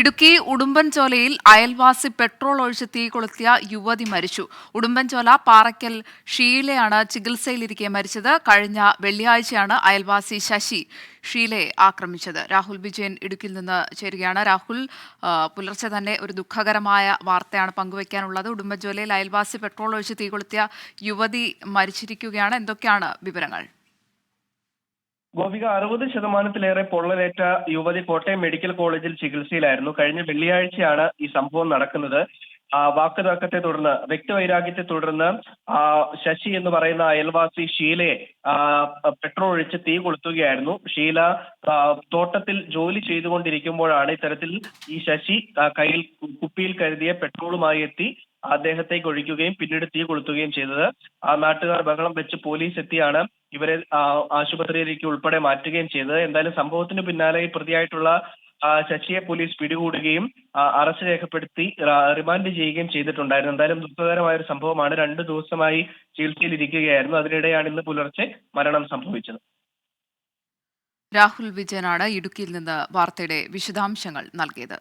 ഇടുക്കി ഉടുമ്പൻചോലയിൽ അയൽവാസി പെട്രോൾ ഒഴിച്ച് തീ കൊളുത്തിയ യുവതി മരിച്ചു. ഉടുമ്പൻചോല പാറയ്ക്കൽ ഷീലയാണ് ചികിത്സയിലിരിക്കെ മരിച്ചത്. കഴിഞ്ഞ വെള്ളിയാഴ്ചയാണ് അയൽവാസി ശശി ഷീലയെ ആക്രമിച്ചത്. രാഹുൽ വിജയൻ ഇടുക്കിയിൽ നിന്ന് ചേരുകയാണ്. രാഹുൽ പുലർച്ചെ തന്നെ ഒരു ദുഃഖകരമായ വാർത്തയാണ് പങ്കുവയ്ക്കാനുള്ളത്. ഉടുമ്പൻചോലയിൽ അയൽവാസി പെട്രോൾ ഒഴിച്ച് തീ കൊളുത്തിയ യുവതി മരിച്ചിരിക്കുകയാണ്. എന്തൊക്കെയാണ് വിവരങ്ങൾ? ഗോപിക അറുപത് ശതമാനത്തിലേറെ പൊള്ളലേറ്റ യുവതി കോട്ടയം മെഡിക്കൽ കോളേജിൽ ചികിത്സയിലായിരുന്നു. കഴിഞ്ഞ വെള്ളിയാഴ്ചയാണ് ഈ സംഭവം നടക്കുന്നത്. ആ വാക്കുതർക്കത്തെ തുടർന്ന് വ്യക്തിവൈരാഗ്യത്തെ തുടർന്ന് ആ ശശി എന്ന് പറയുന്ന അയൽവാസി ഷീലയെ പെട്രോൾ ഒഴിച്ച് തീ കൊളുത്തുകയായിരുന്നു. ഷീല തോട്ടത്തിൽ ജോലി ചെയ്തുകൊണ്ടിരിക്കുമ്പോഴാണ് ഇത്തരത്തിൽ ഈ ശശി കയ്യിൽ കുപ്പിയിൽ കരുതിയ പെട്രോളുമായി എത്തി അദ്ദേഹത്തേക്ക് ഒഴിക്കുകയും പിന്നീട് തീ കൊളുത്തുകയും ചെയ്തത്. ആ നാട്ടുകാർ ബഹളം വെച്ച് പോലീസ് എത്തിയാണ്. ഇവരെ ആശുപത്രിയിലേക്ക് ഉൾപ്പെടെ മാറ്റുകയും ചെയ്തത്. എന്തായാലും സംഭവത്തിന് പിന്നാലെ പ്രതിയായിട്ടുള്ള ശശിയെ പോലീസ് പിടികൂടുകയും അറസ്റ്റ് രേഖപ്പെടുത്തി റിമാൻഡ് ചെയ്യുകയും ചെയ്തിട്ടുണ്ടായിരുന്നു. എന്തായാലും ദുഃഖകരമായ ഒരു സംഭവമാണ്. രണ്ടു ദിവസമായി ചികിത്സയിലിരിക്കുകയായിരുന്നു. അതിനിടെയാണ് ഇന്ന് പുലർച്ചെ മരണം സംഭവിച്ചത്. രാഹുൽ വിജയനാണ് ഇടുക്കിയിൽ നിന്ന് വാർത്തയുടെ വിശദാംശങ്ങൾ നൽകിയത്.